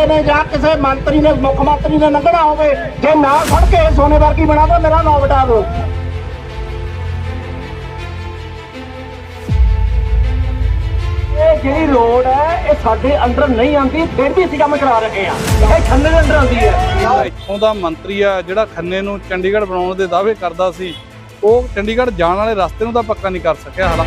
ਬੰਦੇ ਨੇ ਜਾਂ ਕਿਸੇ ਮੰਤਰੀ ਨੇ, ਮੁੱਖ ਮੰਤਰੀ ਨੇ ਲੰਘਣਾ ਹੋਵੇ, ਜੇ ਨਾ ਫੜ ਕੇ ਸੋਨੇ ਵਰਗੀ ਬਣਾ ਦੋ, ਮੇਰਾ ਨਾਮ ਵਟਾ ਦਿਓ। ਇਹ ਜਿਹੜੀ ਰੋਡ ਹੈ, ਇਹ ਸਾਡੇ ਅੰਡਰ ਨਹੀਂ ਆਉਂਦੀ, ਫਿਰ ਵੀ ਅਸੀਂ ਕੰਮ ਕਰਾ ਰਹੇ ਹਾਂ। ਇਹ ਖੰਨੇ ਦੇ ਅੰਡਰ ਆਉਂਦੀ ਹੈ। ਇੱਥੋਂ ਦਾ ਮੰਤਰੀ ਆ, ਜਿਹੜਾ ਖੰਨੇ ਨੂੰ ਚੰਡੀਗੜ੍ਹ ਬਣਾਉਣ ਦੇ ਦਾਅਵੇ ਕਰਦਾ ਸੀ, ਉਹ ਚੰਡੀਗੜ੍ਹ ਜਾਣ ਵਾਲੇ ਰਸਤੇ ਨੂੰ ਤਾਂ ਪੱਕਾ ਨਹੀਂ ਕਰ ਸਕਿਆ ਹਾਲਾ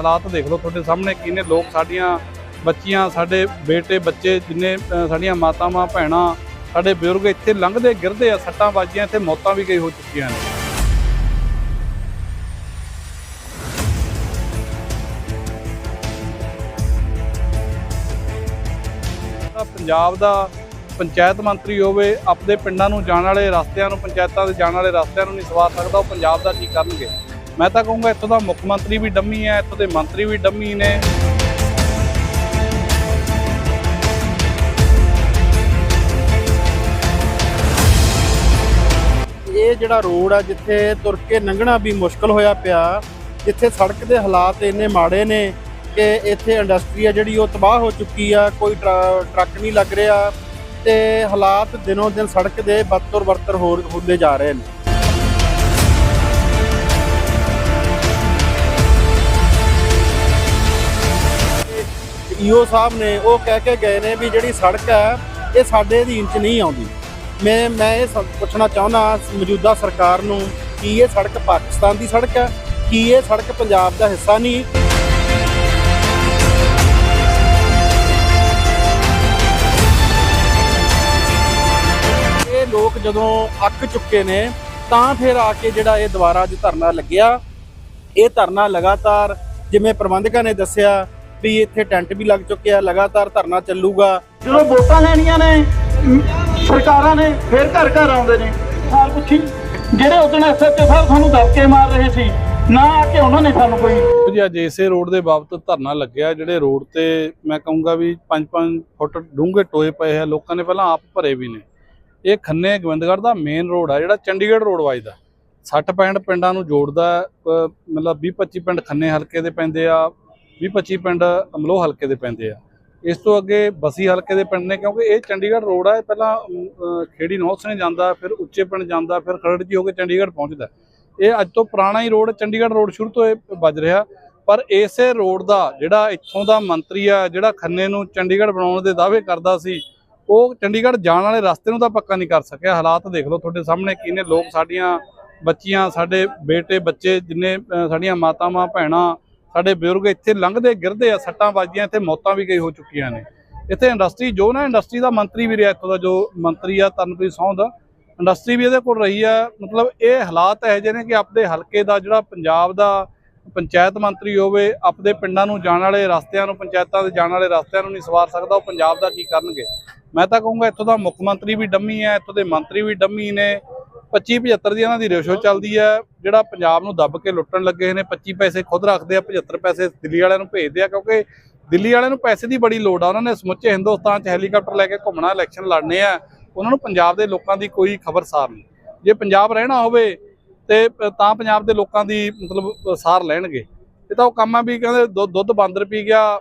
ਹਾਲਾਤ ਦੇਖ ਲਓ ਤੁਹਾਡੇ ਸਾਹਮਣੇ ਕਿੰਨੇ ਲੋਕ ਸਾਡੀਆਂ ਬੱਚੀਆਂ, ਸਾਡੇ ਬੇਟੇ, ਬੱਚੇ ਜਿੰਨੇ ਸਾਡੀਆਂ ਮਾਤਾਵਾਂ, ਭੈਣਾਂ, ਸਾਡੇ ਬਜ਼ੁਰਗ ਇੱਥੇ ਲੰਘਦੇ ਗਿਰਦੇ ਆ, ਸੱਟਾਂ ਵੱਜੀਆਂ, ਇੱਥੇ ਮੌਤਾਂ ਵੀ ਕਈ ਹੋ ਚੁੱਕੀਆਂ ਨੇ। ਪੰਜਾਬ ਦਾ ਪੰਚਾਇਤ ਮੰਤਰੀ ਹੋਵੇ ਆਪਣੇ ਪਿੰਡਾਂ ਨੂੰ ਜਾਣ ਵਾਲੇ, ਰਸਤਿਆਂ ਨੂੰ, ਪੰਚਾਇਤਾਂ ਦੇ ਜਾਣ ਵਾਲੇ ਰਸਤਿਆਂ ਨੂੰ ਨਹੀਂ ਸਵਾਰ ਸਕਦਾ, ਉਹ ਪੰਜਾਬ ਦਾ ਕੀ ਕਰਨਗੇ? ਮੈਂ ਤਾਂ ਕਹੂੰਗਾ ਇੱਥੋਂ ਦਾ ਮੁੱਖ ਮੰਤਰੀ ਵੀ ਡੰਮੀ ਹੈ, ਇੱਥੋਂ ਦੇ ਮੰਤਰੀ ਵੀ ਡੰਮੀ ਨੇ। ਇਹ ਜਿਹੜਾ ਰੋਡ ਆ ਜਿੱਥੇ ਤੁਰ ਕੇ ਲੰਘਣਾ ਵੀ ਮੁਸ਼ਕਲ ਹੋਇਆ ਪਿਆ, ਜਿੱਥੇ ਸੜਕ ਦੇ ਹਾਲਾਤ ਇੰਨੇ ਮਾੜੇ ਨੇ ਕਿ ਇੱਥੇ ਇੰਡਸਟਰੀ ਆ ਜਿਹੜੀ ਉਹ ਤਬਾਹ ਹੋ ਚੁੱਕੀ ਆ, ਕੋਈ ਟਰਾ- ਟਰੱਕ ਨਹੀਂ ਲੱਗ ਰਿਹਾ ਤੇ ਹਾਲਾਤ ਦਿਨੋਂ ਦਿਨ ਸੜਕ ਦੇ ਬਦਤਰ ਵਰਤਰ ਹੋ, ਹੁੰਦੇ ਜਾ ਰਹੇ ਨੇ। ਈਓ ਸਾਹਿਬ ਨੇ ਉਹ ਕਹਿ ਕੇ ਗਏ ਨੇ ਵੀ ਜਿਹੜੀ ਸੜਕ ਹੈ, ਇਹ ਸਾਡੇ ਅਧੀਨ ਚ ਨਹੀਂ ਆਉਂਦੀ। ਮੈਂ ਮੈਂ ਇਹ ਸ- ਪੁੱਛਣਾ ਚਾਹੁੰਦਾ ਮੌਜੂਦਾ ਸਰਕਾਰ ਨੂੰ ਕੀ ਇਹ ਸੜਕ ਪਾਕਿਸਤਾਨ ਦੀ ਸੜਕ ਹੈ, ਕੀ ਇਹ ਸੜਕ ਪੰਜਾਬ ਦਾ ਹਿੱਸਾ ਨਹੀਂ? ਇਹ ਲੋਕ ਜਦੋਂ ਅੱਕ ਚੁੱਕੇ ਨੇ, ਤਾਂ ਫਿਰ ਆ ਕੇ ਜਿਹੜਾ ਇਹ ਦੁਬਾਰਾ ਅੱਜ ਧਰਨਾ ਲੱਗਿਆ। ਇਹ ਧਰਨਾ ਲਗਾਤਾਰ ਜਿਵੇਂ ਪ੍ਰਬੰਧਕਾਂ ਨੇ ਦੱਸਿਆ ਵੀ ਇੱਥੇ ਟੈਂਟ ਵੀ ਲੱਗ ਚੁੱਕਿਆ ਲਗਾਤਾਰ ਧਰਨਾ ਚੱਲੂਗਾ। ਜਦੋਂ ਵੋਟਾਂ ਲੈਣੀਆਂ ਨੇ ਸਰਕਾਰਾਂ ਨੇ ਫਿਰ ਘਰ ਘਰ ਆਉਂਦੇ ਨੇ। ਹਾਲ ਪੁੱਛੀ। ਜਿਹੜੇ ਉਦੋਂ ਐਸਐਚਓ ਸਾਹਿਬ ਸਾਨੂੰ ਦਬਕੇ ਮਾਰ ਰਹੇ ਸੀ ਨਾ ਆ ਕੇ ਉਹਨਾਂ ਨੇ ਸਾਨੂੰ ਕੋਈ ਜੀ ਅੱਜ ਇਸੇ ਰੋਡ ਦੇ ਬਾਬਤ ਧਰਨਾ ਲੱਗਿਆ ਜਿਹੜੇ ਰੋਡ ਤੇ ਮੈਂ ਕਹੂੰਗਾ ਵੀ 5-5 ਫੁੱਟ ਡੂੰਘੇ ਟੋਏ ਪਏ ਆ ਲੋਕਾਂ ਨੇ ਪਹਿਲਾਂ ਆਪ ਭਰੇ ਵੀ ਨੇ। ਇਹ ਖੰਨੇ ਗੋਬਿੰਦਗੜ੍ਹ ਦਾ ਮੇਨ ਰੋਡ ਆ ਜਿਹੜਾ ਚੰਡੀਗੜ੍ਹ ਰੋਡ ਵੱਜਦਾ। 60-65 ਪਿੰਡਾਂ ਨੂੰ ਜੋੜਦਾ ਮਤਲਬ 20-25 ਪਿੰਡ ਖੰਨੇ ਹਲਕੇ ਦੇ ਪੈਂਦੇ ਆ 20-25 ਪਿੰਡ ਅਮਲੋਹ ਹਲਕੇ ਦੇ ਪੈਂਦੇ ਆ। ਇਸ ਤੋਂ ਅੱਗੇ ਬਸੀ ਹਲਕੇ ਦੇ ਪਿੰਡ ਨੇ ਕਿਉਂਕਿ ਇਹ ਚੰਡੀਗੜ੍ਹ ਰੋਡ ਆ ਇਹ ਪਹਿਲਾਂ ਅਮ, ਅਹ, ਖੇੜੀ ਨੌਸਣੇ ਜਾਂਦਾ ਫਿਰ ਉੱਚੇ ਪਿੰਡ ਜਾਂਦਾ ਫਿਰ ਖਰੜ ਜੀ ਹੋ ਕੇ ਚੰਡੀਗੜ੍ਹ ਪਹੁੰਚਦਾ। ਇਹ ਅੱਜ ਤੋਂ ਪੁਰਾਣਾ ਹੀ ਰੋਡ ਚੰਡੀਗੜ੍ਹ ਰੋਡ ਸ਼ੁਰੂ ਤੋਂ ਇਹ ਵੱਜ ਰਿਹਾ। ਪਰ ਇਸੇ ਰੋਡ ਦਾ ਜਿਹੜਾ ਇੱਥੋਂ ਦਾ ਮੰਤਰੀ ਆ ਜਿਹੜਾ ਖੰਨੇ ਨੂੰ ਚੰਡੀਗੜ੍ਹ ਬਣਾਉਣ ਦੇ ਦਾਅਵੇ ਕਰਦਾ ਸੀ ਉਹ ਚੰਡੀਗੜ੍ਹ ਜਾਣ ਵਾਲੇ ਰਸਤੇ ਨੂੰ ਤਾਂ ਪੱਕਾ ਨਹੀਂ ਕਰ ਸਕਿਆ। ਹਾਲਾਤ ਦੇਖ ਲਓ ਤੁਹਾਡੇ ਸਾਹਮਣੇ ਕਿੰਨੇ ਲੋਕ ਸਾਡੀਆਂ ਬੱਚੀਆਂ ਸਾਡੇ ਬੇਟੇ ਬੱਚੇ ਜਿੰਨੇ ਸਾਡੀਆਂ ਮਾਤਾਵਾਂ ਭੈਣਾਂ ਸਾਡੇ ਬਜ਼ੁਰਗ ਇੱਥੇ ਲੰਘਦੇ ਗਿਰਦੇ ਆ, ਸੱਟਾਂ ਵੱਜਦੀਆਂ, ਇੱਥੇ ਮੌਤਾਂ ਵੀ ਕਈ ਹੋ ਚੁੱਕੀਆਂ ਨੇ। ਇੱਥੇ ਇੰਡਸਟਰੀ ਜੋ ਨਾ ਇੰਡਸਟਰੀ ਦਾ ਮੰਤਰੀ ਵੀ ਰਿਹਾ ਇੱਥੋਂ ਦਾ, ਜੋ ਮੰਤਰੀ ਆ ਤਰਨਪ੍ਰੀਤ ਦਾ ਇੰਡਸਟਰੀ ਵੀ ਇਹਦੇ ਕੋਲ ਰਹੀ ਆ। ਮਤਲਬ ਇਹ ਹਾਲਾਤ ਇਹੋ ਜਿਹੇ ਨੇ ਕਿ ਆਪਣੇ ਹਲਕੇ ਦਾ ਜਿਹੜਾ ਪੰਜਾਬ ਦਾ ਪੰਚਾਇਤ ਮੰਤਰੀ ਹੋਵੇ, ਆਪਣੇ ਪਿੰਡਾਂ ਨੂੰ ਜਾਣ ਵਾਲੇ, ਰਸਤਿਆਂ ਨੂੰ, ਪੰਚਾਇਤਾਂ ਦੇ ਜਾਣ ਵਾਲੇ ਰਸਤਿਆਂ ਨੂੰ ਨਹੀਂ ਸਵਾਰ ਸਕਦਾ, ਉਹ ਪੰਜਾਬ ਦਾ ਕੀ ਕਰਨਗੇ। ਮੈਂ ਤਾਂ ਕਹੂੰਗਾ ਇੱਥੋਂ ਦਾ ਮੁੱਖ ਮੰਤਰੀ ਵੀ ਡੰਮੀ ਹੈ ਇੱਥੋਂ ਦੇ ਮੰਤਰੀ ਵੀ ਡੰਮੀ ਨੇ। 25 75 ਦੀ ਇਹਨਾਂ ਦੀ ਰੇਸ਼ੋ ਚੱਲਦੀ ਹੈ, ਜਿਹੜਾ ਪੰਜਾਬ ਨੂੰ ਦੱਬ ਕੇ ਲੁੱਟਣ ਲੱਗੇ ਨੇ 25 ਪੈਸੇ ਖੁਦ ਰੱਖਦੇ ਆ 75 ਪੈਸੇ ਦਿੱਲੀ ਵਾਲਿਆਂ ਨੂੰ ਭੇਜਦੇ ਆ, ਕਿਉਂਕਿ ਦਿੱਲੀ ਵਾਲਿਆਂ ਨੂੰ ਪੈਸੇ ਦੀ ਬੜੀ ਲੋੜ ਆ। ਉਹਨਾਂ ਨੇ ਸਮੁੱਚੇ ਹਿੰਦੁਸਤਾਨ 'ਚ ਹੈਲੀਕਾਪਟਰ ਲੈ ਕੇ ਘੁੰਮਣਾ ਇਲੈਕਸ਼ਨ ਲੜਨੇ ਆ। ਉਹਨਾਂ ਨੂੰ ਪੰਜਾਬ ਦੇ ਲੋਕਾਂ ਦੀ ਕੋਈ ਖਬਰਸਾਰ ਨਹੀਂ। ਜੇ ਪੰਜਾਬ ਰਹਿਣਾ ਹੋਵੇ ਤੇ ਤਾਂ ਪੰਜਾਬ ਦੇ ਲੋਕਾਂ ਦੀ ਮਤਲਬ ਸਾਰ ਲੈਣਗੇ। ਇਹ ਤਾਂ ਉਹ ਕੰਮ ਆ ਵੀ ਕਹਿੰਦੇ ਦੁ- ਦੁੱਧ ਬਾਂਦਰ ਪੀ ਗਿਆ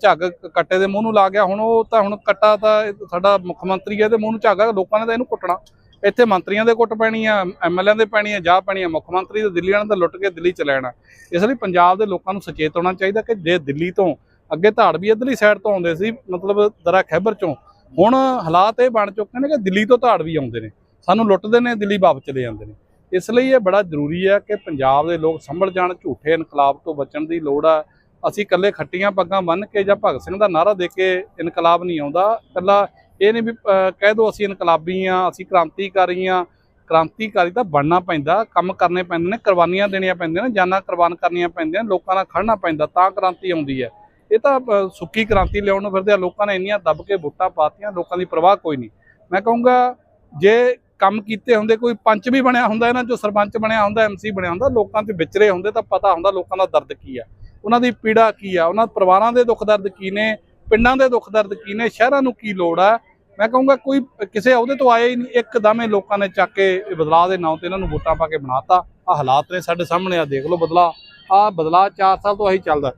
ਝੱਗ ਕੱਟੇ ਦੇ ਮੂੰਹ ਨੂੰ ਲਾ ਗਿਆ। ਹੁਣ ਉਹ ਤਾਂ ਹੁਣ ਕੱਟਾ ਤਾਂ ਸਾਡਾ ਮੁੱਖ ਮੰਤਰੀ ਹੈ ਤੇ ਮੂੰਹ ਨੂੰ ਝੱਗਾ ਲੋਕਾਂ ਨੇ ਤਾਂ ਇਹਨੂੰ ਕੁੱਟਣਾ। ਇੱਥੇ ਮੰਤਰੀਆਂ ਦੇ ਕੁੱਟ ਪੈਣੀ ਆ ਐਮਐਲਏ ਦੇ ਪੈਣੀ ਆ, ਜਾ ਪੈਣੀ ਆ, ਮੁੱਖ ਮੰਤਰੀ ਤੇ ਦਿੱਲੀ ਵਾਲਿਆਂ ਨੇ ਲੁੱਟ ਕੇ ਦਿੱਲੀ ਚ ਲੈਣਾ। ਇਸ ਲਈ ਪੰਜਾਬ ਦੇ ਲੋਕਾਂ ਨੂੰ ਸੁਚੇਤ ਹੋਣਾ ਚਾਹੀਦਾ ਕਿ ਜੇ ਦਿੱਲੀ ਤੋਂ ਅੱਗੇ ਧਾੜ ਵੀ ਇਧਰਲੀ ਸਾਈਡ ਤੋਂ ਆਉਂਦੇ ਸੀ, ਮਤਲਬ ਦਰਾ ਖੈਬਰ ਚੋਂ, ਹੁਣ ਹਾਲਾਤ ਇਹ ਬਣ ਚੁੱਕੇ ਨੇ ਕਿ ਦਿੱਲੀ ਤੋਂ ਧਾੜ ਵੀ ਆਉਂਦੇ ਨੇ। ਸਾਨੂੰ ਲੁੱਟਦੇ ਨੇ, ਦਿੱਲੀ ਵਾਪਸ ਚਲੇ ਜਾਂਦੇ ਨੇ। ਇਸ ਲਈ ਇਹ ਬੜਾ ਜ਼ਰੂਰੀ ਹੈ ਕਿ ਪੰਜਾਬ ਦੇ ਲੋਕ ਸੰਭਲ ਜਾਣ, ਝੂਠੇ ਇਨਕਲਾਬ ਤੋਂ ਬਚਣ ਦੀ ਲੋੜ ਆ। ਅਸੀਂ ਇਕੱਲੇ ਖੱਟੀਆਂ ਪੱਗਾਂ ਬੰਨ੍ਹ ਕੇ ਜਾਂ ਭਗਤ ਸਿੰਘ ਦਾ ਨਾਰਾ ਦੇ ਕੇ ਇਨਕਲਾਬ ਨਹੀਂ ਆਉਂਦਾ, ਇਕੱਲਾ ਇਹ ਨਹੀਂ ਵੀ ਕਹਿ ਦੋ ਅਸੀਂ ਇਨਕਲਾਬੀ ਆ, ਅਸੀਂ ਕ੍ਰਾਂਤੀਕਾਰੀ ਆ। ਕ੍ਰਾਂਤੀਕਾਰੀ ਤਾਂ ਬਣਨਾ ਪੈਂਦਾ, ਕੰਮ ਕਰਨੇ ਪੈਂਦੇ ਨੇ, ਕੁਰਬਾਨੀਆਂ ਦੇਣੀਆਂ ਪੈਂਦੀਆਂ ਨੇ, ਜਾਨਾਂ ਕੁਰਬਾਨ ਕਰਨੀਆਂ ਪੈਂਦੀਆਂ ਲੋਕਾਂ ਨਾਲ ਖੜਨਾ ਪੈਂਦਾ, ਤਾਂ ਕ੍ਰਾਂਤੀ ਆਉਂਦੀ ਹੈ। ਇਹ ਤਾਂ ਸੁੱਕੀ ਕ੍ਰਾਂਤੀ ਲਿਆਉਣ ਨੂੰ ਫਿਰਦੇ ਆ, ਲੋਕਾਂ ਨੇ ਇੰਨੀਆਂ ਦੱਬ ਕੇ ਵੋਟਾਂ ਪਾਤੀਆਂ, ਲੋਕਾਂ ਦੀ ਪਰਵਾਹ ਕੋਈ ਨਹੀਂ। ਮੈਂ ਕਹੂੰਗਾ, ਜੇ ਕੰਮ ਕੀਤੇ ਹੁੰਦੇ, ਕੋਈ ਪੰਚ ਵੀ ਬਣਿਆ ਹੁੰਦਾ ਇਹਨਾਂ ਚੋਂ, ਸਰਪੰਚ ਬਣਿਆ ਹੁੰਦਾ ਐਮਸੀ ਬਣਿਆ ਹੁੰਦਾ, ਲੋਕਾਂ ਤੇ ਵਿਚਰੇ ਹੁੰਦੇ ਤਾਂ ਪਤਾ ਹੁੰਦਾ ਲੋਕਾਂ ਦਾ ਦਰਦ ਕੀ ਆ। ਉਹਨਾਂ ਦੀ ਪੀੜਾ ਕੀ ਆ, ਉਹਨਾਂ ਪਰਿਵਾਰਾਂ ਦੇ ਦੁੱਖ ਦਰਦ ਕੀ ਨੇ, ਪਿੰਡਾਂ ਦੇ ਦੁੱਖ ਦਰਦ ਕੀ ਨੇ, ਸ਼ਹਿਰਾਂ ਨੂੰ ਕੀ ਲੋੜ ਆ ਮੈਂ ਕਹੂੰਗਾ ਕੋਈ ਕਿਸੇ ਅਹੁਦੇ ਤੋਂ ਆਇਆ ਹੀ ਨਹੀਂ ਇੱਕਦਮ ਹੀ ਲੋਕਾਂ ਨੇ ਚੱਕ ਕੇ ਬਦਲਾਅ ਦੇ ਨਾਂ ਤੇ ਇਹਨਾਂ ਨੂੰ ਵੋਟਾਂ ਪਾ ਕੇ ਬਣਾਤਾ। ਆ ਹਾਲਾਤ ਨੇ ਸਾਡੇ ਸਾਹਮਣੇ ਆ ਦੇਖ ਲਓ ਬਦਲਾ ਆ ਬਦਲਾਅ 4 ਸਾਲ ਤੋਂ ਆਹੀ ਚੱਲਦਾ।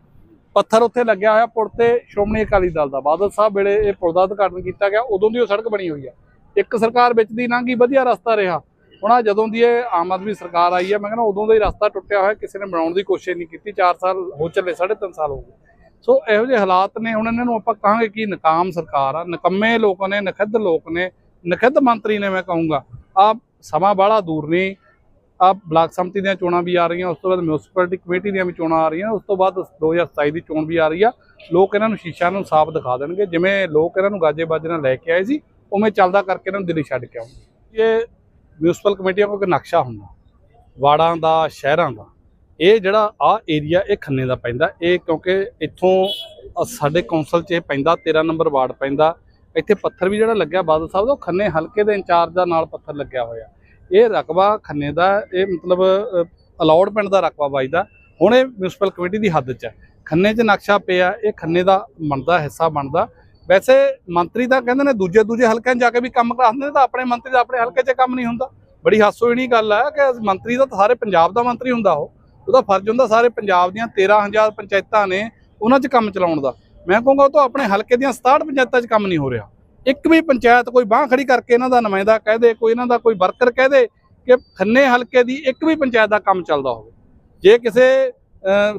ਪੱਥਰ ਉੱਥੇ ਲੱਗਿਆ ਹੋਇਆ ਪੁਲ ਤੇ, ਸ਼੍ਰੋਮਣੀ ਅਕਾਲੀ ਦਲ ਦਾ। ਬਾਦਲ ਸਾਹਿਬ ਵੇਲੇ ਇਹ ਪੁਲ ਦਾ ਉਦਘਾਟਨ ਕੀਤਾ ਗਿਆ, ਉਦੋਂ ਦੀ ਉਹ ਸੜਕ ਬਣੀ ਹੋਈ ਆ। ਇੱਕ ਸਰਕਾਰ ਵਿੱਚ ਦੀ ਲੰਘੀ ਵਧੀਆ ਰਸਤਾ ਰਿਹਾ। ਹੁਣ ਆਹ ਜਦੋਂ ਦੀ ਇਹ ਆਮ ਆਦਮੀ ਸਰਕਾਰ ਆਈ ਹੈ ਮੈਂ ਕਹਿੰਦਾ ਉਦੋਂ ਦਾ ਹੀ ਰਸਤਾ ਟੁੱਟਿਆ ਹੋਇਆ, ਕਿਸੇ ਨੇ ਬਣਾਉਣ ਦੀ ਕੋਸ਼ਿਸ਼ ਨਹੀਂ ਕੀਤੀ। 4 ਸਾਲ ਹੋ ਚੱਲੇ 3.5 ਸਾਲ ਹੋ ਗਏ। ਸੋ ਇਹੋ ਜਿਹੇ ਹਾਲਾਤ ਨੇ, ਹੁਣ ਇਹਨਾਂ ਨੂੰ ਆਪਾਂ ਕਹਾਂਗੇ ਕਿ ਨਕਾਮ ਸਰਕਾਰ ਆ, ਨਕੰਮੇ ਲੋਕ ਨੇ, ਨਖਿੱਧ ਲੋਕ ਨੇ, ਨਖਿੱਧ ਮੰਤਰੀ ਨੇ ਮੈਂ ਕਹੂੰਗਾ। ਆ ਸਮਾਂ ਬਾਹਲਾ ਦੂਰ ਨਹੀਂ ਆ ਬਲਾਕ ਸੰਮਤੀ ਦੀਆਂ ਚੋਣਾਂ ਵੀ ਆ ਰਹੀਆਂ, ਉਸ ਤੋਂ ਬਾਅਦ ਮਿਊਨਿਸਪੈਲਿਟੀ ਕਮੇਟੀ ਦੀਆਂ ਵੀ ਚੋਣਾਂ ਆ ਰਹੀਆਂ, ਉਸ ਤੋਂ ਬਾਅਦ 2027 ਦੀ ਚੋਣ ਵੀ ਆ ਰਹੀ ਆ। ਲੋਕ ਇਹਨਾਂ ਨੂੰ ਸ਼ੀਸ਼ਾ ਨੂੰ ਸਾਫ਼ ਦਿਖਾ ਦੇਣਗੇ, ਜਿਵੇਂ ਲੋਕ ਇਹਨਾਂ ਨੂੰ ਗਾਜੇ ਬਾਜੇ ਨਾਲ ਲੈ ਕੇ ਆਏ ਸੀ, ਉਵੇਂ ਚੱਲਦਾ ਕਰਕੇ ਇਹਨਾਂ ਨੂੰ ਦਿੱਲੀ ਛੱਡ ਕੇ ਆਉਣਗੇ। ਇਹ ਮਿਊਨਿਸਪਲ ਕਮੇਟੀਆਂ ਕੋਲ ਇੱਕ ਨਕਸ਼ਾ ਹੁੰਦਾ, ਵਾੜਾਂ ਦਾ, ਸ਼ਹਿਰਾਂ ਦਾ। ਇਹ ਜਿਹੜਾ ਆ ਏਰੀਆ ਇਹ ਖੰਨੇ ਦਾ ਪੈਂਦਾ। ਇਹ ਕਿਉਂਕਿ ਇੱਥੋਂ ਸਾਡੇ ਕੌਂਸਲ 'ਚ ਇਹ ਪੈਂਦਾ 13 ਨੰਬਰ ਵਾਰਡ ਪੈਂਦਾ। ਇੱਥੇ ਪੱਥਰ ਵੀ ਜਿਹੜਾ ਲੱਗਿਆ ਬਾਦਲ ਸਾਹਿਬ ਦਾ, ਉਹ ਖੰਨੇ ਹਲਕੇ ਦੇ ਇੰਚਾਰਜ ਦਾ ਨਾਲ ਪੱਥਰ ਲੱਗਿਆ ਹੋਇਆ। ਇਹ ਰਕਬਾ ਖੰਨੇ ਦਾ, ਇਹ ਮਤਲਬ ਅਲਾਉਡ ਪਿੰਡ ਦਾ ਰਕਬਾ ਵੱਜਦਾ। ਹੁਣ ਇਹ ਮਿਊਨਿਸਪਲ ਕਮੇਟੀ ਦੀ ਹੱਦ 'ਚ ਹੈ। ਖੰਨੇ 'ਚ ਨਕਸ਼ਾ ਪਿਆ, ਇਹ ਖੰਨੇ ਦਾ ਬਣਦਾ, ਹਿੱਸਾ ਬਣਦਾ। ਵੈਸੇ ਮੰਤਰੀ ਤਾਂ ਕਹਿੰਦੇ ਨੇ ਦੂਜੇ ਦੂਜੇ ਹਲਕਿਆਂ 'ਚ ਜਾ ਕੇ ਵੀ ਕੰਮ ਕਰਾਉਂਦੇ ਨੇ, ਤਾਂ ਆਪਣੇ ਮੰਤਰੀ ਦਾ ਆਪਣੇ ਹਲਕੇ 'ਚ ਕੰਮ ਨਹੀਂ ਹੁੰਦਾ। ਬੜੀ ਹਾਸੋਹੀਣੀ ਗੱਲ ਹੈ ਕਿ ਮੰਤਰੀ ਦਾ ਤਾਂ ਸਾਰੇ ਪੰਜਾਬ ਦਾ ਮੰਤਰੀ ਹੁੰਦਾ ਉਹ। ਉਹਦਾ ਫਰਜ਼ ਹੁੰਦਾ ਸਾਰੇ ਪੰਜਾਬ ਦੀਆਂ 13000 ਪੰਚਾਇਤਾਂ ਨੇ ਉਹਨਾਂ 'ਚ ਕੰਮ ਚਲਾਉਣ ਦਾ। ਮੈਂ ਕਹੂੰਗਾ ਉਹ ਤਾਂ ਆਪਣੇ ਹਲਕੇ ਦੀਆਂ 67 ਪੰਚਾਇਤਾਂ 'ਚ ਕੰਮ ਨਹੀਂ ਹੋ ਰਿਹਾ। ਇੱਕ ਵੀ ਪੰਚਾਇਤ ਕੋਈ ਬਾਹ ਖੜੀ ਕਰਕੇ ਇਹਨਾਂ ਦਾ ਨੁਮਾਇੰਦਾ ਕਹਿ ਦੇ, ਕੋਈ ਇਹਨਾਂ ਦਾ ਕੋਈ ਵਰਕਰ ਕਹਿ ਦੇ ਕਿ ਖੰਨੇ ਹਲਕੇ ਦੀ ਇੱਕ ਵੀ ਪੰਚਾਇਤ ਦਾ ਕੰਮ ਚੱਲਦਾ ਹੋਵੇ। ਜੇ ਕਿਸੇ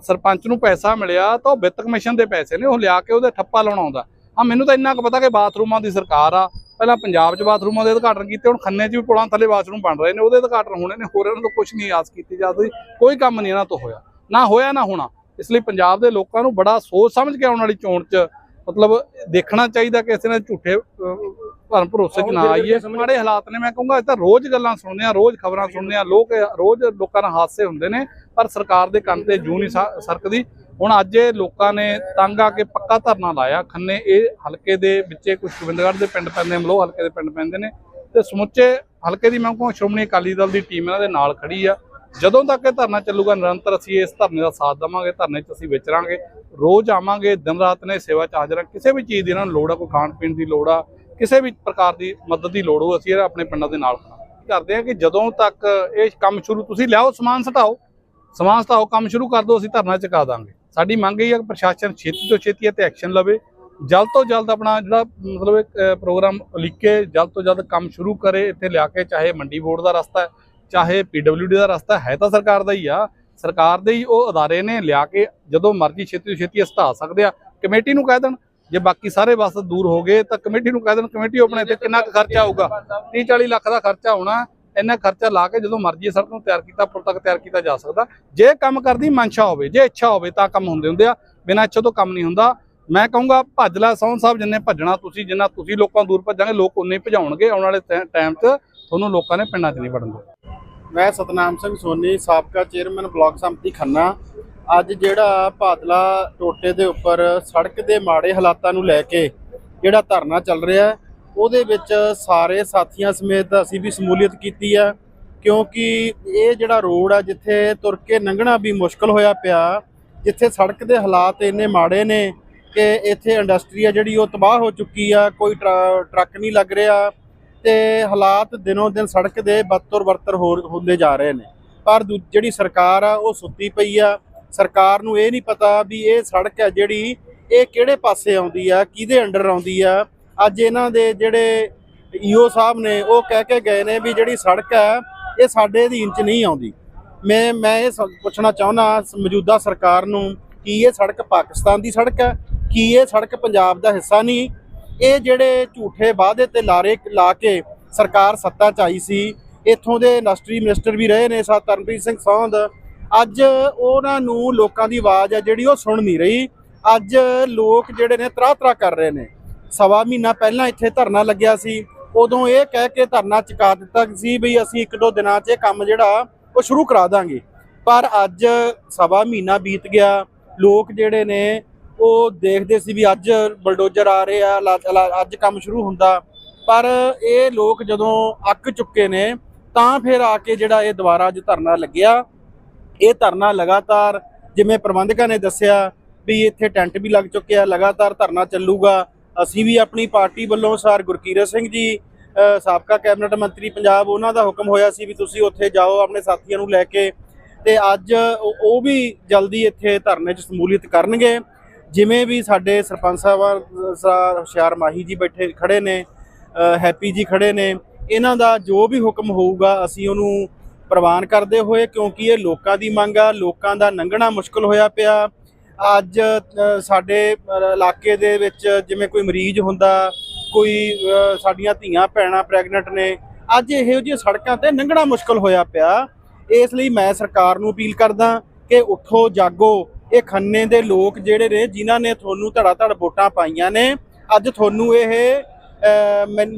ਸਰਪੰਚ ਨੂੰ ਪੈਸਾ ਮਿਲਿਆ ਤਾਂ ਉਹ ਵਿੱਤ ਕਮਿਸ਼ਨ ਦੇ ਪੈਸੇ ਨੇ, ਉਹ ਲਿਆ ਕੇ ਉਹਦੇ ਠੱਪਾ ਲਾਉਣਾ ਆਉਂਦਾ ਹਾਂ ਮੈਨੂੰ ਤਾਂ ਇੰਨਾ ਕੁ ਪਤਾ ਕਿ ਬਾਥਰੂਮਾਂ ਦੀ ਸਰਕਾਰ ਆ। ਪਹਿਲਾਂ ਪੰਜਾਬ 'ਚ ਬਾਥਰੂਮਾਂ ਦੇ ਉਦਘਾਟਨ ਕੀਤੇ ਹੁਣ ਖੰਨੇ 'ਚ ਵੀ ਪੁਲਾਂ ਥੱਲੇ ਬਾਥਰੂਮ ਬਣ ਰਹੇ ਨੇ ਉਹਦੇ ਉਦਘਾਟਨ ਹੋਣੇ ਨੇ ਹੋਰ ਇਹਨਾਂ ਤੋਂ ਕੁਝ ਨਹੀਂ ਆਸ ਕੀਤੀ ਜਾ ਸਕਦੀ ਕੋਈ ਕੰਮ ਨਹੀਂ ਇਹਨਾਂ ਤੋਂ ਹੋਇਆ। ਨਾ ਹੋਇਆ ਨਾ ਹੋਣਾ। ਇਸ ਲਈ ਪੰਜਾਬ ਦੇ ਲੋਕਾਂ ਨੂੰ ਬੜਾ ਸੋਚ ਸਮਝ ਕੇ ਆਉਣ ਵਾਲੀ ਚੋਣ 'ਚ ਮਤਲਬ ਦੇਖਣਾ ਚਾਹੀਦਾ ਕਿ ਕਿਸੇ ਨੇ ਝੂਠੇ ਭਰਮ ਭਰੋਸੇ 'ਚ ਨਾ ਆਈਏ। ਮਾੜੇ ਹਾਲਾਤ ਨੇ ਮੈਂ ਕਹੂੰਗਾ ਇਹ ਤਾਂ ਰੋਜ਼ ਗੱਲਾਂ ਸੁਣਦੇ ਆ ਰੋਜ਼ ਖਬਰਾਂ ਸੁਣਦੇ ਆ ਲੋਕ ਰੋਜ਼ ਲੋਕਾਂ ਨਾਲ ਹਾਦਸੇ ਹੁੰਦੇ ਨੇ ਪਰ ਸਰਕਾਰ ਦੇ ਕੰਨ ਤੇ ਜੂ ਨਹੀਂ ਸਰਕਦੀ। ਹੁਣ ਅੱਜ ਇਹ ਲੋਕਾਂ ਨੇ ਤੰਗ ਆ ਕੇ ਪੱਕਾ ਧਰਨਾ ਲਾਇਆ। ਖੰਨੇ ਇਹ ਹਲਕੇ ਦੇ ਵਿੱਚੇ ਕੁਝ ਗੋਬਿੰਦਗੜ੍ਹ ਦੇ ਪਿੰਡ ਪੈਂਦੇ, ਮਲੋਹ ਹਲਕੇ ਦੇ ਪਿੰਡ ਪੈਂਦੇ ਨੇ। ਤੇ ਸਮੁੱਚੇ ਹਲਕੇ ਦੀ ਮੈਂ ਕਹੂੰ, ਸ਼੍ਰੋਮਣੀ ਅਕਾਲੀ ਦਲ ਦੀ ਟੀਮ ਇਹਨਾਂ ਦੇ ਨਾਲ ਖੜੀ ਆ। ਜਦੋਂ ਤੱਕ ਇਹ ਧਰਨਾ ਚੱਲੂਗਾ, ਨਿਰੰਤਰ ਅਸੀਂ ਇਸ ਧਰਨੇ ਦਾ ਸਾਥ ਦੇਵਾਂਗੇ, ਧਰਨੇ 'ਚ ਅਸੀਂ ਵਿਚਰਾਂਗੇ। ਰੋਜ਼ ਆਵਾਂਗੇ, ਦਿਨ ਰਾਤ ਨੇ ਸੇਵਾ 'ਚ ਹਾਜ਼ਰ ਹਾਂ ਕਿਸੇ ਵੀ ਚੀਜ਼ ਦੀ ਇਹਨਾਂ ਨੂੰ ਲੋੜ ਆ, ਕੋਈ ਖਾਣ ਪੀਣ ਦੀ ਲੋੜ ਆ, ਕਿਸੇ ਵੀ ਪ੍ਰਕਾਰ ਦੀ ਮਦਦ ਦੀ ਲੋੜ ਹੋ ਅਸੀਂ ਇਹ ਆਪਣੇ ਪਿੰਡਾਂ ਦੇ ਨਾਲ ਖੜਾਂਗੇ ਕਰਦੇ ਆ ਕਿ ਜਦੋਂ ਤੱਕ ਇਹ ਕੰਮ ਸ਼ੁਰੂ, ਤੁਸੀਂ ਲਿਆਓ, ਸਮਾਨ ਸਟਾਓ। ਸਮਾਨ ਸਟਾਓ, ਕੰਮ ਸ਼ੁਰੂ ਕਰ ਦਿਓ, ਅਸੀਂ ਧਰਨਾ ਚੁਕਾ ਦਾਂਗੇ। ਸਾਡੀ ਮੰਗ ਇਹ ਹੈ ਕਿ ਪ੍ਰਸ਼ਾਸਨ ਛੇਤੀ ਤੋਂ ਛੇਤੀ ਤੇ ਐਕਸ਼ਨ ਲਵੇ। ਜਲਦ ਤੋਂ ਜਲਦ ਆਪਣਾ ਜਿਹੜਾ ਮਤਲਬ ਇੱਕ ਅਹ, ਪ੍ਰੋਗਰਾਮ ਲਿਖੇ ਜਲਦ ਤੋਂ ਜਲਦ ਕੰਮ ਸ਼ੁਰੂ ਕਰੇ ਇੱਥੇ ਲਿਆ ਕੇ ਚਾਹੇ ਮੰਡੀ ਬੋਰਡ ਦਾ ਰਸਤਾ ਹੈ ਚਾਹੇ ਪੀਡਬਲਯੂਡੀ ਦਾ ਰਸਤਾ ਹੈ ਤਾਂ ਸਰਕਾਰ ਦਾ ਹੀ ਆ। ਸਰਕਾਰ ਦੇ ਹੀ ਉਹ ਅਦਾਰੇ ਨੇ ਲਿਆ ਕੇ ਜਦੋਂ ਮਰਜ਼ੀ ਛੇਤੀ ਤੋਂ ਛੇਤੀ ਹਸਤਾ ਸਕਦੇ ਆ। ਕਮੇਟੀ ਨੂੰ ਕਹਿ ਦੇਣ ਜੇ ਬਾਕੀ ਸਾਰੇ ਬਸ ਦੂਰ ਹੋ ਗਏ ਤਾਂ ਕਮੇਟੀ ਨੂੰ ਕਹਿ ਦੇਣ ਕਮੇਟੀ ਆਪਣੇ ਤੇ ਕਿੰਨਾ ਕੁ ਖਰਚਾ ਆਊਗਾ? 30 40 ਲੱਖ ਦਾ ਖਰਚਾ ਹੋਣਾ ਇੰਨਾ ਖਰਚਾ ਲਾ ਕੇ ਜਦੋਂ ਮਰਜ਼ੀ ਸੜਕ ਨੂੰ ਤਿਆਰ ਕੀਤਾ ਪੁਲ ਤੱਕ ਤਿਆਰ ਕੀਤਾ ਜਾ ਸਕਦਾ। ਜੇ ਕੰਮ ਕਰਦੀ ਮਨਸ਼ਾ ਹੋਵੇ ਜੇ ਇੱਛਾ ਹੋਵੇ ਤਾਂ ਕੰਮ ਹੁੰਦੇ ਹੁੰਦੇ ਆ ਬਿਨਾਂ ਇੱਛਾ ਤੋਂ ਕੰਮ ਨਹੀਂ ਹੁੰਦਾ। ਮੈਂ ਕਹੂੰਗਾ ਭੱਜ ਲੈ ਸੌਨ ਸਾਹਿਬ ਜਿੰਨੇ ਭੱਜਣਾ ਤੁਸੀਂ ਜਿੰਨਾ ਤੁਸੀਂ ਲੋਕਾਂ ਦੂਰ ਭੱਜਾਂਗੇ ਲੋਕ ਉਨੇ ਹੀ ਭਜਾਉਣਗੇ। ਆਉਣ ਵਾਲੇ ਟਾਈਮ 'ਚ ਤੁਹਾਨੂੰ ਲੋਕਾਂ ਨੇ ਪਿੰਡਾਂ 'ਚ ਨਹੀਂ ਵੜਨ ਦੇਣਾ। ਮੈਂ ਸਤਨਾਮ ਸਿੰਘ ਸੋਨੀ ਸਾਬਕਾ ਚੇਅਰਮੈਨ ਬਲਾਕ ਸੰਮਤੀ ਖੰਨਾ। ਅੱਜ ਜਿਹੜਾ ਭਾਦਲਾ ਟੋਟੇ ਦੇ ਉੱਪਰ ਸੜਕ ਦੇ ਮਾੜੇ ਹਾਲਾਤਾਂ ਨੂੰ ਲੈ ਕੇ ਜਿਹੜਾ ਧਰਨਾ ਚੱਲ ਰਿਹਾ ਹੈ, ਉਹਦੇ ਵਿੱਚ ਸਾਰੇ ਸਾਥੀਆਂ ਸਮੇਤ ਅਸੀਂ ਵੀ ਸ਼ਮੂਲੀਅਤ ਕੀਤੀ ਆ, ਕਿਉਂਕਿ ਇਹ ਜਿਹੜਾ ਰੋਡ ਆ ਜਿੱਥੇ ਤੁਰ ਕੇ ਲੰਘਣਾ ਵੀ ਮੁਸ਼ਕਲ ਹੋਇਆ ਪਿਆ, ਜਿੱਥੇ ਸੜਕ ਦੇ ਹਾਲਾਤ ਇੰਨੇ ਮਾੜੇ ਨੇ ਕਿ ਇੱਥੇ ਇੰਡਸਟਰੀ ਆ ਜਿਹੜੀ ਉਹ ਤਬਾਹ ਹੋ ਚੁੱਕੀ ਆ, ਕੋਈ ਟਰਾ- ਟਰੱਕ ਨਹੀਂ ਲੱਗ ਰਿਹਾ ਤੇ ਹਾਲਾਤ ਦਿਨੋਂ ਦਿਨ ਸੜਕ ਦੇ ਬਦਤਰ ਵਰਤਰ ਹੋ, ਹੁੰਦੇ ਜਾ ਰਹੇ ਨੇ। ਪਰ ਦੂ- ਜਿਹੜੀ ਸਰਕਾਰ ਆ ਉਹ ਸੁੱਤੀ ਪਈ ਆ, ਸਰਕਾਰ ਨੂੰ ਇਹ ਨਹੀਂ ਪਤਾ ਵੀ ਇਹ ਸੜਕ ਹੈ ਜਿਹੜੀ ਇਹ ਕਿਹੜੇ ਪਾਸੇ ਆਉਂਦੀ ਆ, ਕਿਹਦੇ ਅੰਡਰ ਆਉਂਦੀ ਆ ਅੱਜ ਇਹਨਾਂ ਦੇ ਜਿਹੜੇ ਈਓ ਸਾਹਿਬ ਨੇ, ਉਹ ਕਹਿ ਕੇ ਗਏ ਨੇ ਵੀ ਜਿਹੜੀ ਸੜਕ ਹੈ, ਇਹ ਸਾਡੇ ਅਧੀਨ ਚ ਨਹੀਂ ਆਉਂਦੀ। ਮੈਂ ਮੈਂ ਇਹ ਸ- ਪੁੱਛਣਾ ਚਾਹੁੰਦਾ ਮੌਜੂਦਾ ਸਰਕਾਰ ਨੂੰ ਕੀ ਇਹ ਸੜਕ ਪਾਕਿਸਤਾਨ ਦੀ ਸੜਕ ਹੈ, ਕੀ ਇਹ ਸੜਕ ਪੰਜਾਬ ਦਾ ਹਿੱਸਾ ਨਹੀਂ? ਇਹ ਜਿਹੜੇ ਝੂਠੇ ਵਾਅਦੇ ਤੇ ਲਾਰੇ ਲਾ ਕੇ ਸਰਕਾਰ ਸੱਤਾ 'ਚ ਆਈ ਸੀ, ਇੱਥੋਂ ਦੇ ਇੰਡਸਟਰੀ ਮਿਨਿਸਟਰ ਵੀ ਰਹੇ ਨੇ, ਸਾ ਤਰਨਪ੍ਰੀਤ ਸਿੰਘ ਸੌਂਦ। ਅੱਜ ਉਹਨਾਂ ਨੂੰ ਲੋਕਾਂ ਦੀ ਆਵਾਜ਼ ਹੈ ਜਿਹੜੀ ਉਹ ਸੁਣ ਨਹੀਂ ਰਹੀ। ਅੱਜ ਲੋਕ ਜਿਹੜੇ ਨੇ ਤਰਾ ਤਰਾ ਕਰ ਰਹੇ ਨੇ। ਸਵਾ ਮਹੀਨਾ ਪਹਿਲਾਂ ਇੱਥੇ ਧਰਨਾ ਲੱਗਿਆ ਸੀ, ਉਦੋਂ ਇਹ ਕਹਿ ਕੇ ਧਰਨਾ ਚੁਕਾ ਦਿੱਤਾ ਸੀ ਵੀ ਅਸੀਂ ਇੱਕ ਦੋ ਦਿਨਾਂ 'ਚ ਇਹ ਕੰਮ ਜਿਹੜਾ, ਉਹ ਸ਼ੁਰੂ ਕਰਾ ਦਾਂਗੇ। ਪਰ ਅੱਜ ਸਵਾ ਮਹੀਨਾ ਬੀਤ ਗਿਆ, ਲੋਕ ਜਿਹੜੇ ਨੇ, ਉਹ ਦੇਖਦੇ ਸੀ ਵੀ ਅੱਜ ਬਲਡੋਜ਼ਰ ਆ ਰਹੇ ਆ ਅੱਜ ਕੰਮ ਸ਼ੁਰੂ ਹੁੰਦਾ। ਪਰ ਇਹ ਲੋਕ ਜਦੋਂ ਅੱਕ ਚੁੱਕੇ ਨੇ, ਤਾਂ ਫਿਰ ਆ ਕੇ ਜਿਹੜਾ ਇਹ ਦੁਬਾਰਾ ਅੱਜ ਧਰਨਾ ਲੱਗਿਆ, ਇਹ ਧਰਨਾ ਲਗਾਤਾਰ ਜਿਵੇਂ ਪ੍ਰਬੰਧਕਾਂ ਨੇ ਦੱਸਿਆ ਵੀ ਇੱਥੇ ਟੈਂਟ ਵੀ ਲੱਗ ਚੁੱਕੇ ਆ ਲਗਾਤਾਰ ਧਰਨਾ ਚੱਲੂਗਾ। ਅਸੀਂ ਵੀ ਆਪਣੀ ਪਾਰਟੀ ਵੱਲੋਂ ਸਰ ਗੁਰਕੀਰਤ ਸਿੰਘ ਜੀ ਸਾਬਕਾ ਕੈਬਨਿਟ ਮੰਤਰੀ ਪੰਜਾਬ, ਉਹਨਾਂ ਦਾ ਹੁਕਮ ਹੋਇਆ ਸੀ ਵੀ ਤੁਸੀਂ ਉੱਥੇ ਜਾਓ, ਆਪਣੇ ਸਾਥੀਆਂ ਨੂੰ ਲੈ ਕੇ। ਤੇ ਅੱਜ ਉਹ ਵੀ ਜਲਦੀ ਇੱਥੇ ਧਰਨੇ 'ਚ ਸ਼ਮੂਲੀਅਤ ਕਰਨਗੇ। ਜਿਵੇਂ ਵੀ ਸਾਡੇ ਸਰਪੰਚ ਸਾਹਿਬਾਨ ਸਰ ਹੁਸ਼ਿਆਰ ਮਾਹੀ ਜੀ ਬੈਠੇ, ਖੜੇ ਨੇ ਹੈਪੀ ਜੀ ਖੜੇ ਨੇ, ਇਹਨਾਂ ਦਾ ਜੋ ਵੀ ਹੁਕਮ ਹੋਊਗਾ, ਅਸੀਂ ਉਹਨੂੰ ਪ੍ਰਵਾਨ ਕਰਦੇ ਹੋਏ, ਕਿਉਂਕਿ ਇਹ ਲੋਕਾਂ ਦੀ ਮੰਗ ਆ, ਲੋਕਾਂ ਦਾ ਲੰਘਣਾ ਮੁਸ਼ਕਲ ਹੋਇਆ ਪਿਆ। ਅੱਜ ਸਾਡੇ ਇਲਾਕੇ ਦੇ ਵਿੱਚ ਜਿਵੇਂ ਕੋਈ ਮਰੀਜ਼ ਹੁੰਦਾ, ਕੋਈ ਸਾਡੀਆਂ ਧੀਆਂ ਭੈਣਾਂ ਪ੍ਰੈਗਨੈਂਟ ਨੇ, ਅੱਜ ਇਹੋ ਜਿਹੀਆਂ ਸੜਕਾਂ ਤੇ ਲੰਘਣਾ ਮੁਸ਼ਕਲ ਹੋਇਆ ਪਿਆ। ਇਸ ਲਈ ਮੈਂ ਸਰਕਾਰ ਨੂੰ ਅਪੀਲ ਕਰਦਾ ਕਿ ਉੱਠੋ, ਜਾਗੋ। ਇਹ ਖੰਨੇ ਦੇ ਲੋਕ ਜਿਹੜੇ ਨੇ, ਜਿਨ੍ਹਾਂ ਨੇ ਤੁਹਾਨੂੰ ਧੜਾ ਧੜ ਵੋਟਾਂ ਪਾਈਆਂ ਨੇ, ਅੱਜ ਤੁਹਾਨੂੰ ਇਹ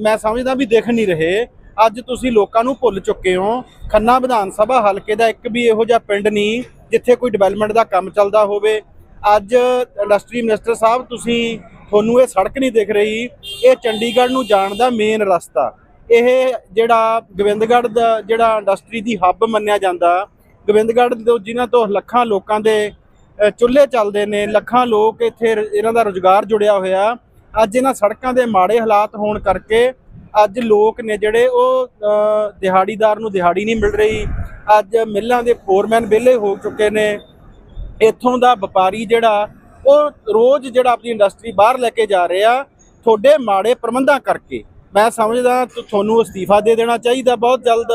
ਮੈਂ- ਸਮਝਦਾ ਵੀ ਦੇਖ ਨਹੀਂ ਰਹੇ। ਅੱਜ ਤੁਸੀਂ ਲੋਕਾਂ ਨੂੰ ਭੁੱਲ ਚੁੱਕੇ ਹੋ। ਖੰਨਾ ਵਿਧਾਨ ਸਭਾ ਹਲਕੇ ਦਾ ਇੱਕ ਵੀ ਇਹੋ ਜਿਹਾ ਪਿੰਡ ਨਹੀਂ, ਜਿੱਥੇ ਕੋਈ ਡਿਵੈਲਪਮੈਂਟ ਦਾ ਕੰਮ ਚੱਲਦਾ ਹੋਵੇ। ਅੱਜ ਇੰਡਸਟਰੀ ਮਿਨਿਸਟਰ ਸਾਹਿਬ, ਤੁਸੀਂ ਤੁਹਾਨੂੰ ਇਹ ਸੜਕ ਨਹੀਂ ਦਿਖ ਰਹੀ, ਇਹ ਚੰਡੀਗੜ੍ਹ ਨੂੰ ਜਾਣ ਦਾ ਮੇਨ ਰਸਤਾ। ਇਹ ਜਿਹੜਾ ਗੋਬਿੰਦਗੜ੍ਹ ਦਾ ਜਿਹੜਾ ਇੰਡਸਟਰੀ ਦੀ ਹੱਬ ਮੰਨਿਆ ਜਾਂਦਾ, ਗੋਬਿੰਦਗੜ੍ਹ ਤੋਂ ਜਿਨ੍ਹਾਂ ਤੋਂ ਲੱਖਾਂ ਲੋਕਾਂ ਦੇ ਚੁੱਲ੍ਹੇ ਚੱਲਦੇ ਨੇ, ਲੱਖਾਂ ਲੋਕ ਇੱਥੇ ਇਹਨਾਂ ਦਾ ਰੁਜ਼ਗਾਰ ਜੁੜਿਆ ਹੋਇਆ। ਅੱਜ ਇਹਨਾਂ ਸੜਕਾਂ ਦੇ ਮਾੜੇ ਹਾਲਾਤ ਹੋਣ ਕਰਕੇ ਅੱਜ ਲੋਕ ਨੇ ਜਿਹੜੇ ਉਹ ਦਿਹਾੜੀਦਾਰ ਨੂੰ ਦਿਹਾੜੀ ਨਹੀਂ ਮਿਲ ਰਹੀ। ਅੱਜ ਮਿੱਲਾਂ ਦੇ ਫੋਰਮੈਨ ਵਿਹਲੇ ਹੋ ਚੁੱਕੇ ਨੇ। ਇੱਥੋਂ ਦਾ ਵਪਾਰੀ ਜਿਹੜਾ ਉਹ ਰੋਜ਼ ਜਿਹੜਾ ਆਪਣੀ ਇੰਡਸਟਰੀ ਬਾਹਰ ਲੈ ਕੇ ਜਾ ਰਿਹਾ ਤੁਹਾਡੇ ਮਾੜੇ ਪ੍ਰਬੰਧਾਂ ਕਰਕੇ। ਮੈਂ ਸਮਝਦਾ ਤੁਹਾਨੂੰ ਅਸਤੀਫਾ ਦੇ ਦੇਣਾ ਚਾਹੀਦਾ ਬਹੁਤ ਜਲਦ।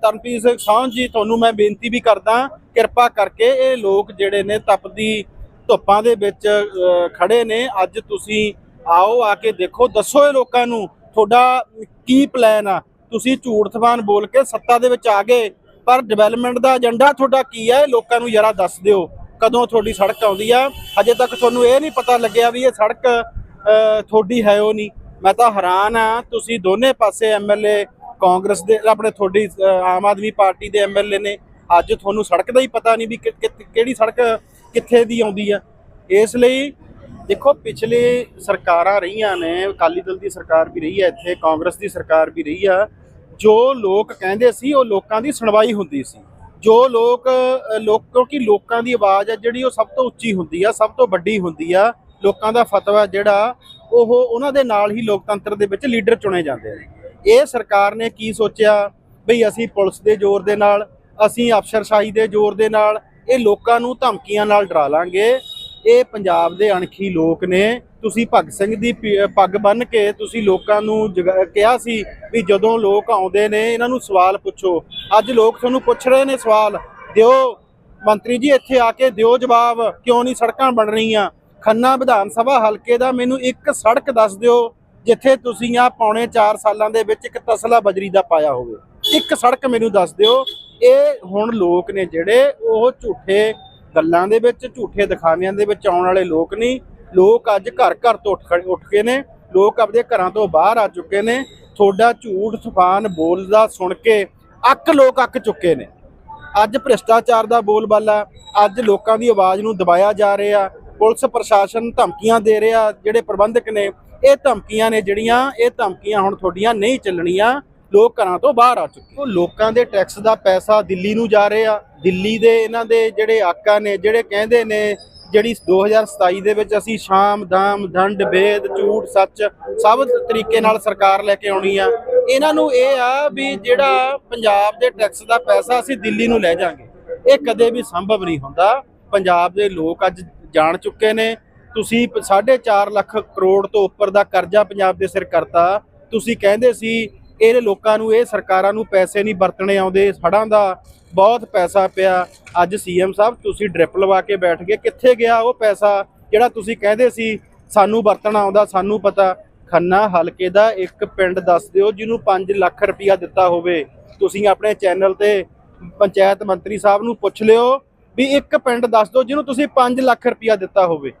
ਤਰਨਪ੍ਰੀਤ ਸਿੰਘ ਸਾਂਝ ਜੀ ਤੁਹਾਨੂੰ ਮੈਂ ਬੇਨਤੀ ਵੀ ਕਰਦਾ ਕਿਰਪਾ ਕਰਕੇ ਇਹ ਲੋਕ ਜਿਹੜੇ ਨੇ ਤਪਦੀ ਧੁੱਪਾਂ ਦੇ ਵਿੱਚ ਅ, ਖੜੇ ਨੇ ਅੱਜ ਤੁਸੀਂ ਆਓ ਆ ਕੇ ਦੇਖੋ ਦੱਸੋ ਇਹ ਲੋਕਾਂ ਨੂੰ ਤੁਹਾਡਾ ਕੀ ਪਲਾਨ ਆ? ਤੁਸੀਂ ਝੂਠ ਥਵਾਨ ਬੋਲ ਕੇ ਸੱਤਾ ਦੇ ਵਿੱਚ ਆ ਗਏ ਪਰ ਡਿਵੈਲਪਮੈਂਟ ਦਾ ਏਜੰਡਾ ਤੁਹਾਡਾ ਕੀ ਹੈ ਲੋਕਾਂ ਨੂੰ ਜਰਾ ਦੱਸ ਦਿਓ, ਕਦੋਂ ਤੁਹਾਡੀ ਸੜਕ ਆਉਂਦੀ ਆ। ਅਜੇ ਤੱਕ ਤੁਹਾਨੂੰ ਇਹ ਨਹੀਂ ਪਤਾ ਲੱਗਿਆ ਵੀ ਇਹ ਸੜਕ ਤੁਹਾਡੀ ਹੈ ਉਹ ਨਹੀਂ। ਮੈਂ ਤਾਂ ਹੈਰਾਨ ਆ, ਤੁਸੀਂ ਦੋਨੇ ਪਾਸੇ ਐਮਐਲਏ ਕਾਂਗਰਸ ਦੇ, ਆਪਣੇ ਤੁਹਾਡੀ ਆਮ ਆਦਮੀ ਪਾਰਟੀ ਦੇ ਐਮਐਲਏ ਨੇ, ਅੱਜ ਤੁਹਾਨੂੰ ਸੜਕ ਦਾ ਹੀ ਪਤਾ ਨਹੀਂ ਵੀ ਕਿ- ਕਿ- ਕਿਹੜੀ ਸੜਕ ਕਿੱਥੇ ਦੀ ਆਉਂਦੀ ਆ। ਇਸ ਲਈ ਦੇਖੋ, ਪਿਛਲੇ ਸਰਕਾਰਾਂ ਰਹੀਆਂ ਨੇ, ਅਕਾਲੀ ਦਲ ਦੀ ਸਰਕਾਰ ਵੀ ਰਹੀ ਹੈ ਇੱਥੇ ਕਾਂਗਰਸ ਦੀ ਸਰਕਾਰ ਵੀ ਰਹੀ ਆ। ਜੋ ਲੋਕ ਕਹਿੰਦੇ ਸੀ ਉਹ ਲੋਕਾਂ ਦੀ ਸੁਣਵਾਈ ਹੁੰਦੀ ਸੀ। ਜੋ ਲੋਕ ਅ, ਲੋਕ ਕਿਉਂਕਿ ਲੋਕਾਂ ਦੀ ਆਵਾਜ਼ ਆ ਜਿਹੜੀ ਉਹ ਸਭ ਤੋਂ ਉੱਚੀ ਹੁੰਦੀ ਆ ਸਭ ਤੋਂ ਵੱਡੀ ਹੁੰਦੀ ਆ। ਲੋਕਾਂ ਦਾ ਫਤਵਾ ਜਿਹੜਾ ਉਹ ਉਹਨਾਂ ਦੇ ਨਾਲ ਹੀ ਲੋਕਤੰਤਰ ਦੇ ਵਿੱਚ ਲੀਡਰ ਚੁਣੇ ਜਾਂਦੇ ਨੇ। ਇਹ ਸਰਕਾਰ ਨੇ ਕੀ ਸੋਚਿਆ? ਬਈ ਅਸੀਂ ਪੁਲਿਸ ਦੇ ਜ਼ੋਰ ਦੇ ਨਾਲ ਅਸੀਂ ਅਫਸਰਸ਼ਾਹੀ ਦੇ ਜ਼ੋਰ ਦੇ ਨਾਲ ਇਹ ਲੋਕਾਂ ਨੂੰ ਧਮਕੀਆਂ ਨਾਲ ਡਰਾ ਲਾਂਗੇ। ਇਹ ਪੰਜਾਬ ਦੇ ਅਣਖੀ ਲੋਕ ਨੇ। ਤੁਸੀਂ ਭਗਤ ਸਿੰਘ ਦੀ ਪ- ਪੱਗ ਬੰਨ੍ਹ ਕੇ ਤੁਸੀਂ ਲੋਕਾਂ ਨੂੰ ਜਗਾ- ਕਿਹਾ ਸੀ ਵੀ ਜਦੋਂ ਲੋਕ ਆਉਂਦੇ ਨੇ, ਇਹਨਾਂ ਨੂੰ ਸਵਾਲ ਪੁੱਛੋ। ਅੱਜ ਲੋਕ ਤੁਹਾਨੂੰ ਪੁੱਛ ਰਹੇ ਨੇ ਸਵਾਲ। ਦਿਓ, ਮੰਤਰੀ ਜੀ, ਇੱਥੇ ਆ ਕੇ ਦਿਓ ਜਵਾਬ। ਕਿਉਂ ਨਹੀਂ ਸੜਕਾਂ ਬਣ ਰਹੀਆਂ? ਖੰਨਾ ਵਿਧਾਨ ਸਭਾ ਹਲਕੇ ਦਾ ਮੈਨੂੰ ਇੱਕ ਸੜਕ ਦੱਸ ਦਿਓ, ਜਿੱਥੇ ਤੁਸੀਂ ਆ ਪੌਣੇ 4 ਸਾਲਾਂ ਦੇ ਵਿੱਚ ਇੱਕ ਤਸਲਾ ਬਜਰੀ ਦਾ ਪਾਇਆ ਹੋਵੇ। ਇੱਕ ਸੜਕ ਮੈਨੂੰ ਦੱਸ ਦਿਓ। ਇਹ ਹੁਣ ਲੋਕ ਨੇ ਜਿਹੜੇ, ਉਹ ਝੂਠੇ ਗੱਲਾਂ ਦੇ ਵਿੱਚ, ਝੂਠੇ ਦਿਖਾਵਿਆਂ ਦੇ ਵਿੱਚ ਆਉਣ ਵਾਲੇ ਲੋਕ ਨਹੀਂ। ਲੋਕ ਅੱਜ ਘਰ ਘਰ ਤੋਂ ਉੱਠ ਖੜੇ ਉੱਠ ਕੇ ਨੇ। ਲੋਕ ਆਪਣੇ ਘਰਾਂ ਤੋਂ ਬਾਹਰ ਆ ਚੁੱਕੇ ਨੇ। ਤੁਹਾਡਾ ਝੂਠ ਸੁਫਾਨ ਬੋਲਦਾ ਸੁਣ ਕੇ ਅੱਕ ਲੋਕ ਅੱਕ ਚੁੱਕੇ ਨੇ। ਅੱਜ ਭ੍ਰਿਸ਼ਟਾਚਾਰ ਦਾ ਬੋਲਬਾਲਾ ਅੱਜ ਲੋਕਾਂ ਦੀ ਆਵਾਜ਼ ਨੂੰ ਦਬਾਇਆ ਜਾ ਰਿਹਾ। ਪੁਲਿਸ ਪ੍ਰਸ਼ਾਸਨ ਧਮਕੀਆਂ ਦੇ ਰਿਹਾ। ਜਿਹੜੇ ਪ੍ਰਬੰਧਕ ਨੇ, ਇਹ ਧਮਕੀਆਂ ਨੇ ਜਿਹੜੀਆਂ, ਇਹ ਧਮਕੀਆਂ ਹੁਣ ਤੁਹਾਡੀਆਂ ਨਹੀਂ ਚੱਲਣੀਆਂ। ਲੋਕ ਘਰਾਂ ਤੋਂ ਬਾਹਰ ਆ ਚੁੱਕੇ ਉਹ ਲੋਕਾਂ ਦੇ ਟੈਕਸ ਦਾ ਪੈਸਾ ਦਿੱਲੀ ਨੂੰ ਜਾ ਰਿਹਾ, ਦਿੱਲੀ ਦੇ ਇਹਨਾਂ ਦੇ ਜਿਹੜੇ ਆਕਾ ਨੇ, ਜਿਹੜੇ ਕਹਿੰਦੇ ਨੇ, ਜਿਹੜੀ 2027 ਦੇ ਵਿੱਚ ਅਸੀਂ ਸ਼ਾਮ, ਦਾਮ, ਦੰਡ ਭੇਦ ਝੂਠ, ਸੱਚ ਸਭ ਤਰੀਕੇ ਨਾਲ ਸਰਕਾਰ ਲੈ ਕੇ ਆਉਣੀ ਆ। ਇਹਨਾਂ ਨੂੰ ਇਹ ਆ ਵੀ ਜਿਹੜਾ ਪੰਜਾਬ ਦੇ ਟੈਕਸ ਦਾ ਪੈਸਾ ਅਸੀਂ ਦਿੱਲੀ ਨੂੰ ਲੈ ਜਾਾਂਗੇ। ਇਹ ਕਦੇ ਵੀ ਸੰਭਵ ਨਹੀਂ ਹੁੰਦਾ। ਪੰਜਾਬ ਦੇ ਲੋਕ ਅੱਜ ਜਾਣ ਚੁੱਕੇ ਨੇ। ਤੁਸੀਂ 4.5 ਲੱਖ ਕਰੋੜ ਤੋਂ ਉੱਪਰ ਦਾ ਕਰਜ਼ਾ ਪੰਜਾਬ ਦੇ ਸਿਰ ਕਰਤਾ। ਤੁਸੀਂ ਕਹਿੰਦੇ ਸੀ ਇਹ ਲੋਕਾਂ ਨੂੰ, ਇਹ ਸਰਕਾਰਾਂ ਨੂੰ ਪੈਸੇ ਨਹੀਂ ਵਰਤਣੇ ਆਉਂਦੇ ਹੜ੍ਹਾਂ ਦਾ ਬਹੁਤ ਪੈਸਾ ਪਿਆ। ਅੱਜ ਸੀਐਮ ਸਾਹਿਬ, ਤੁਸੀਂ ਡ੍ਰਿਪ ਲਵਾ ਕੇ ਬੈਠ ਗਏ, ਕਿੱਥੇ ਗਿਆ ਉਹ ਪੈਸਾ ਜਿਹੜਾ ਤੁਸੀਂ ਕਹਿੰਦੇ ਸੀ, ਸਾਨੂੰ ਵਰਤਣਾ ਆਉਂਦਾ, ਸਾਨੂੰ ਪਤਾ। ਖੰਨਾ ਹਲਕੇ ਦਾ ਇੱਕ ਪਿੰਡ ਦੱਸ ਦਿਓ, ਜਿਹਨੂੰ 5 ਲੱਖ ਰੁਪਇਆ ਦਿੱਤਾ ਹੋਵੇ। ਤੁਸੀਂ ਆਪਣੇ ਚੈਨਲ ਤੇ ਪੰਚਾਇਤ ਮੰਤਰੀ ਸਾਹਿਬ ਨੂੰ ਪੁੱਛ ਲਿਓ ਵੀ ਇੱਕ ਪਿੰਡ ਦੱਸ ਦਿਓ, ਜਿਹਨੂੰ ਤੁਸੀਂ 5 ਲੱਖ ਰੁਪਇਆ ਦਿੱਤਾ ਹੋਵੇ।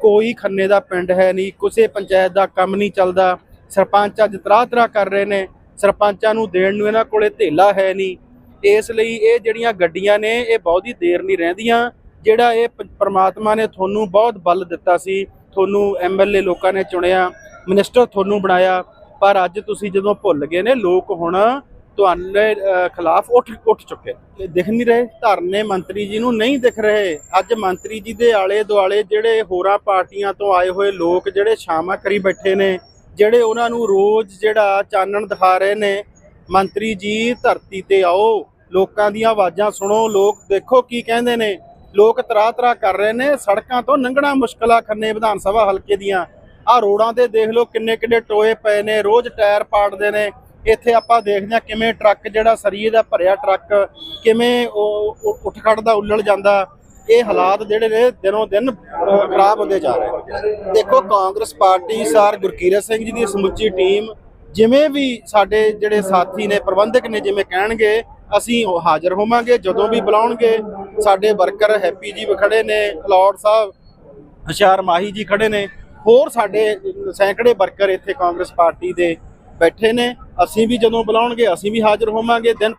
ਕੋਈ ਖੰਨੇ ਦਾ ਪਿੰਡ ਹੈ ਨਹੀਂ, ਕਿਸੇ ਪੰਚਾਇਤ ਦਾ ਕੰਮ ਨਹੀਂ ਚੱਲਦਾ। ਸਰਪੰਚ ਅੱਜ ਤਰਾਹ ਤਰਾਹ ਕਰ ਰਹੇ ਨੇ। ਸਰਪੰਚਾਂ ਨੂੰ ਦੇਣ ਨੂੰ ਇਹਨਾਂ ਕੋਲੇ ਧੇਲਾ ਹੈ ਨਹੀਂ। ਇਸ ਲਈ ਇਹ ਜਿਹੜੀਆਂ ਗੱਡੀਆਂ ਨੇ, ਇਹ ਬਹੁਤੀ ਦੇਰ ਨਹੀਂ ਰਹਿੰਦੀਆਂ। ਜਿਹੜਾ ਇਹ ਪ- ਪ੍ਰਮਾਤਮਾ ਨੇ ਤੁਹਾਨੂੰ ਬਹੁਤ ਬਲ ਦਿੱਤਾ ਸੀ। ਤੁਹਾਨੂੰ ਐਮਐਲਏ ਲੋਕਾਂ ਨੇ ਚੁਣਿਆ, ਮਿਨਿਸਟਰ ਤੁਹਾਨੂੰ ਬਣਾਇਆ। ਪਰ ਅੱਜ ਤੁਸੀਂ ਜਦੋਂ ਭੁੱਲ ਗਏ ਨੇ, ਲੋਕ ਹੁਣ ਤੁਹਾਡੇ ਖਿਲਾਫ ਉੱਠ ਉੱਠ ਚੁੱਕੇ ਇਹ ਦਿਖ ਨਹੀਂ ਰਹੇ। ਧਰਨੇ ਮੰਤਰੀ ਜੀ ਨੂੰ ਨਹੀਂ ਦਿਖ ਰਹੇ। ਅੱਜ ਮੰਤਰੀ ਜੀ ਦੇ ਆਲੇ ਦੁਆਲੇ ਜਿਹੜੇ ਹੋਰਾਂ ਪਾਰਟੀਆਂ ਤੋਂ ਆਏ ਹੋਏ ਲੋਕ ਜਿਹੜੇ ਛਾਵਾਂ ਕਰੀ ਬੈਠੇ ਨੇ ਜਿਹੜੇ ਉਹਨਾਂ ਨੂੰ ਰੋਜ਼ ਜਿਹੜਾ ਚਾਨਣ ਦਿਖਾ ਰਹੇ ਨੇ, ਮੰਤਰੀ ਜੀ ਧਰਤੀ ਤੇ ਆਓ, ਲੋਕਾਂ ਦੀਆਂ ਆਵਾਜ਼ਾਂ ਸੁਣੋ, ਲੋਕ ਦੇਖੋ ਕੀ ਕਹਿੰਦੇ ਨੇ। ਲੋਕ ਤਰਾ ਤਰਾ ਕਰ ਰਹੇ ਨੇ, ਸੜਕਾਂ ਤੋਂ ਲੰਘਣਾ ਮੁਸ਼ਕਲ ਆ ਖੰਨੇ ਵਿਧਾਨ ਸਭਾ ਹਲਕੇ ਦੀਆਂ। ਆ ਰੋਡਾਂ ਤੇ ਦੇਖ ਲਓ ਕਿੰਨੇ ਕਿੰਨੇ ਟੋਏ ਪਏ ਨੇ, ਰੋਜ਼ ਟਾਇਰ ਪਾੜਦੇ ਨੇ। ਇੱਥੇ ਆਪਾਂ ਦੇਖਦੇ ਹਾਂ ਕਿਵੇਂ ਟਰੱਕ ਜਿਹੜਾ ਸਰੀਏ ਦਾ ਭਰਿਆ ਟਰੱਕ, ਕਿਵੇਂ ਉਹ ਉੱਠ ਖੜਦਾ ਉੱਲੜ ਜਾਂਦਾ। ਇਹ ਹਾਲਾਤ ਜਿਹੜੇ ਨੇ ਦਿਨੋਂ ਦਿਨ ਖਰਾਬ ਹੁੰਦੇ ਜਾ ਰਹੇ ਨੇ। ਦੇਖੋ, ਕਾਂਗਰਸ ਪਾਰਟੀ ਸਰ ਗੁਰਕੀਰਤ ਸਿੰਘ ਜੀ ਦੀ ਸਮੁੱਚੀ ਟੀਮ ਜਿਵੇਂ ਵੀ ਸਾਡੇ ਜਿਹੜੇ ਸਾਥੀ ਨੇ, ਪ੍ਰਬੰਧਕ ਨੇ ਜਿਵੇਂ ਕਹਿਣਗੇ, ਅਸੀਂ ਉਹ ਹਾਜ਼ਰ ਹੋਵਾਂਗੇ, ਜਦੋਂ ਵੀ ਬੁਲਾਉਣਗੇ। ਸਾਡੇ ਵਰਕਰ ਹੈਪੀ ਜੀ ਵੀ ਖੜੇ ਨੇ ਅਲੌਟ ਸਾਹਿਬ, ਹੁਸ਼ਿਆਰ ਮਾਹੀ ਜੀ ਖੜੇ ਨੇ। ਹੋਰ ਸਾਡੇ ਸੈਂਕੜੇ ਵਰਕਰ ਇੱਥੇ ਕਾਂਗਰਸ ਪਾਰਟੀ ਦੇ ਬੈਠੇ ਨੇ। ਅਸੀਂ ਵੀ ਜਦੋਂ ਬੁਲਾਉਣਗੇ, ਅਸੀਂ ਵੀ ਹਾਜ਼ਰ ਹੋਵਾਂਗੇ। ਦਿਨ